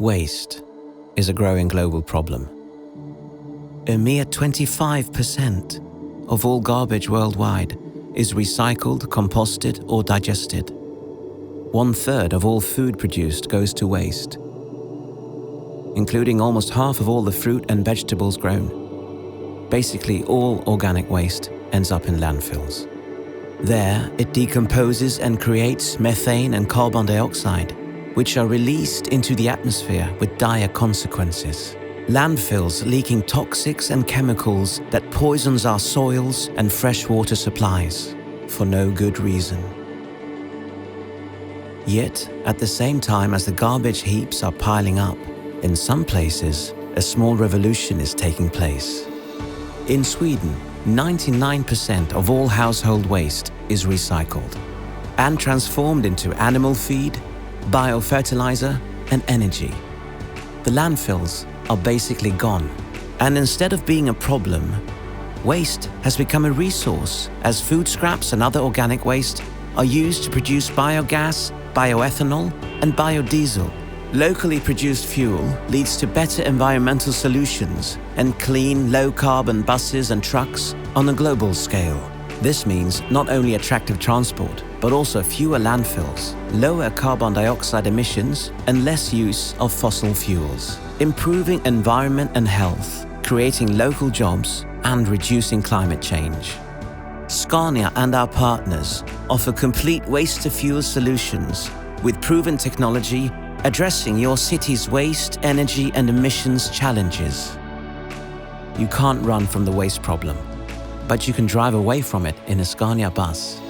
Waste is a growing global problem. A mere 25% of all garbage worldwide is recycled, composted, or digested. One third of all food produced goes to waste, including almost half of all the fruit and vegetables grown. Basically, all organic waste ends up in landfills. There, it decomposes and creates methane and carbon dioxide, which are released into the atmosphere with dire consequences. Landfills leaking toxics and chemicals that poisons our soils and freshwater supplies for no good reason. Yet, at the same time as the garbage heaps are piling up, in some places, a small revolution is taking place. In Sweden, 99% of all household waste is recycled and transformed into animal feed, biofertilizer, and energy. The landfills are basically gone, and instead of being a problem, waste has become a resource as food scraps and other organic waste are used to produce biogas, bioethanol, and biodiesel Locally produced fuel leads to better environmental solutions and clean, low carbon buses and trucks on a global scale. This means not only attractive transport, but also fewer landfills, lower carbon dioxide emissions, and less use of fossil fuels, improving environment and health, creating local jobs, and reducing climate change. Scania and our partners offer complete waste to fuel solutions with proven technology addressing your city's waste, energy, and emissions challenges. You can't run from the waste problem, but you can drive away from it in a Scania bus.